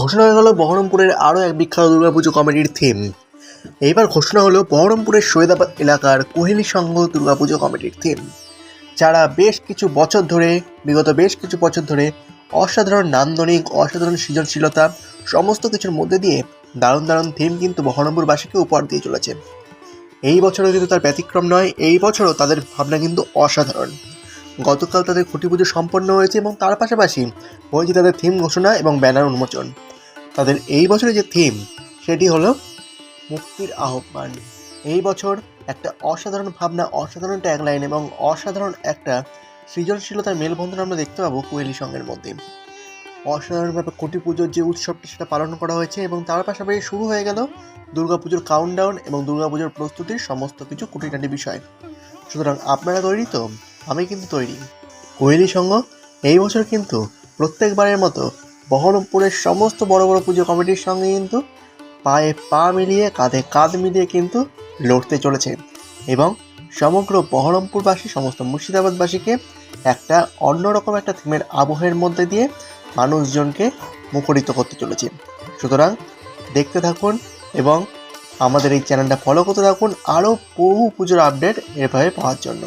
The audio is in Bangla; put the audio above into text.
ঘোষণা হয়ে গেল বহরমপুরের আরও এক বিখ্যাত দুর্গাপুজো কমিটির থিম এইবার ঘোষণা হলো বহরমপুরের সৈয়দাবাদ এলাকার কোহেলি সংঘ দুর্গাপুজো কমিটির থিম যারা বেশ কিছু বছর ধরে, বিগত বেশ কিছু বছর ধরে অসাধারণ নান্দনিক, অসাধারণ সৃজনশীলতা, সমস্ত কিছুর মধ্যে দিয়ে দারুণ দারুণ থিম কিন্তু বহরমপুরবাসীকে উপহার দিয়ে চলেছে। এই বছরও কিন্তু তার ব্যতিক্রম নয়, এই বছরও তাদের ভাবনা কিন্তু অসাধারণ। গতকাল তাদের খুঁটি পুজো সম্পন্ন হয়েছে এবং তার পাশাপাশি হয়েছে তাদের থিম ঘোষণা এবং ব্যানার উন্মোচন। তাদের এই বছরের যে থিম সেটি হলো মুক্তির আহ্বান। এই বছর একটা অসাধারণ ভাবনা, অসাধারণ ট্যাগলাইন এবং অসাধারণ একটা সৃজনশীলতার মেলবন্ধন আমরা দেখতে পাবো কোয়েলি সঙ্গের মধ্যে। অসাধারণভাবে কোটি পুজোর যে উৎসবটি সেটা পালন করা হয়েছে এবং তার পাশাপাশি শুরু হয়ে গেল দুর্গাপুজোর কাউন্টডাউন এবং দুর্গাপুজোর প্রস্তুতির সমস্ত কিছু খুঁটিনাটি বিষয়। সুতরাং আপনারা তৈরি তো আমি কিন্তু তৈরি। কোয়েলি সংঘ এই বছর কিন্তু প্রত্যেকবারের মতো বহরমপুরের সমস্ত বড় বড় পুজো কমিটির সঙ্গে কিন্তু পায়ে পা মিলিয়ে, কাঁধে কাঁধ মিলিয়ে কিন্তু লড়তে চলেছে এবং সমগ্র বহরমপুরবাসী, সমস্ত মুর্শিদাবাদবাসীকে একটা অন্যরকম একটা থিমের আবহের মধ্যে দিয়ে মানুষজনকে মুখরিত করতে চলেছে। সুতরাং দেখতে থাকুন এবং আমাদের এই চ্যানেলটা ফলো করতে থাকুন। আরও বহু পুজোর আপডেট এভাবে পাওয়ার জন্য।